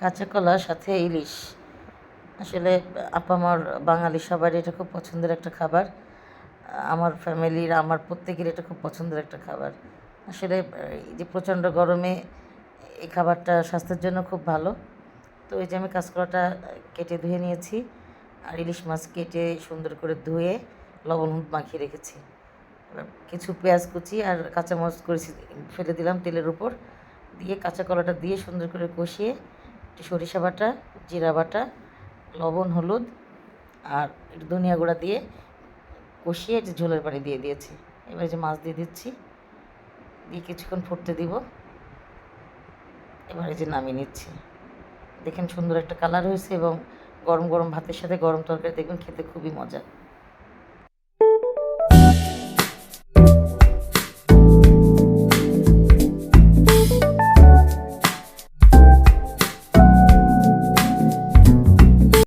কাঁচা কলার সাথে ইলিশ। আসলে আপা আমার বাঙালি সবারই এটা খুব পছন্দের একটা খাবার। আমার ফ্যামিলির, আমার প্রত্যেকের এটা খুব পছন্দের একটা খাবার। আসলে এই যে প্রচণ্ড গরমে এই খাবারটা স্বাস্থ্যের জন্য খুব ভালো। তো এই যে আমি কাঁচকলাটা কেটে ধুয়ে নিয়েছি আর ইলিশ মাছ কেটে সুন্দর করে ধুয়ে লবণ হলুদ মাখিয়ে রেখেছি। কিছু পেঁয়াজ কুচি আর কাঁচামরিচ করেছি ফেলে দিলাম তেলের উপর। দিয়ে কাঁচা কলাটা দিয়ে সুন্দর করে কষিয়ে সরিষা বাটা, জিরা বাটা, লবণ, হলুদ আর একটু ধনিয়া গুঁড়া দিয়ে কষিয়ে যে ঝোলের পানি দিয়ে দিয়েছি। এবার যে মাছ দিয়ে দিচ্ছি। দিয়ে কিছুক্ষণ ফুটতে দিব। এবারে যে নামিয়ে নিচ্ছি। দেখেন সুন্দর একটা কালার হয়েছে এবং গরম গরম ভাতের সাথে গরম তরকারি দেখবেন খেতে খুবই মজা।